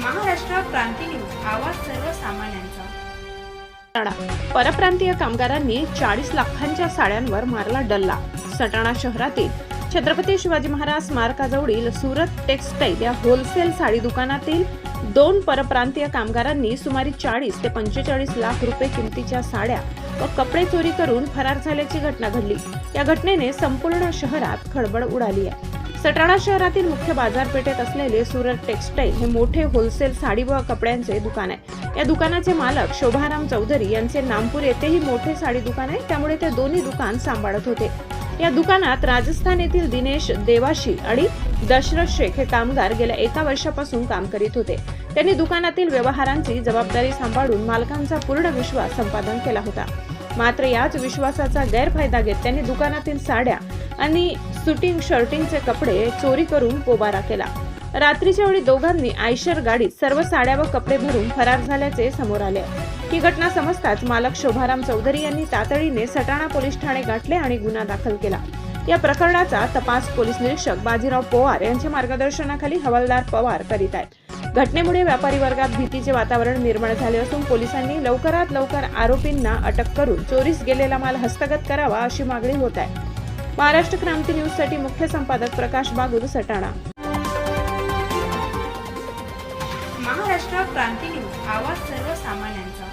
क्रांती news आवाज सर्वसामान्यांचा. परप्रांतीय कामगारांनी चाळीस लाखांच्या साड्यांवर मारला डल्ला. सटाणा शहरातील छत्रपती शिवाजी महाराज स्मारकाजवळील सुरत टेक्सटाईल या होलसेल साडी दुकानातील दोन परप्रांतीय कामगारांनी सुमारे चाळीस ते पंचेचाळीस लाख रुपये किमतीच्या साड्या व कपडे चोरी करून फरार झाल्याची घटना घडली. या घटनेने संपूर्ण शहरात खळबळ उडाली आहे. सटाणा शहरातील मुख्य बाजारपेठेत असलेले सुरत टेक्सटाईल हे मोठे होलसेल साडी व कपड्यांचे दुकान आहे. या दुकानाचे मालक शोभाराम चौधरी यांचे नामपूर येथेही मोठे साडी दुकान आहे. त्यामुळे ते दोन्ही दुकान सांभाळत होते. या दुकानात राजस्थान येथील दिनेश देवाशी आणि दशरथ शेख हे कामगार गेल्या एका वर्षापासून काम करीत होते. त्यांनी दुकानातील व्यवहारांची जबाबदारी सांभाळून मालकांचा पूर्ण विश्वास संपादन केला होता. मात्र याच विश्वासाचा गैरफायदा घेत त्यांनी दुकानातील साड्या आणि सुटिंग शर्टिंगचे कपडे चोरी करून पोबारा केला. रात्रीच्या वेळी दोघांनी आयशर गाडीत सर्व साड्या व कपडे भरून फरार झाल्याचे समोर आले. ही घटना समजताच मालक शोभाराम चौधरी यांनी तातडीने सटाणा पोलीस ठाणे गाठले आणि गुन्हा दाखल केला. या प्रकरणाचा तपास पोलीस निरीक्षक बाजीराव पवार यांच्या मार्गदर्शनाखाली हवालदार पवार करीत आहेत. घटनेमुळे व्यापारी वर्गात भीतीचे वातावरण निर्माण झाले असून पोलिसांनी लवकरात लवकर आरोपींना अटक करून चोरीस गेलेला माल हस्तगत करावा अशी मागणी होत आहे. महाराष्ट्र क्रांती न्यूजसाठी मुख्य संपादक प्रकाश बागुल सटाणा. महाराष्ट्र क्रांती न्यूज आवाज सर्वसामान्यांचा.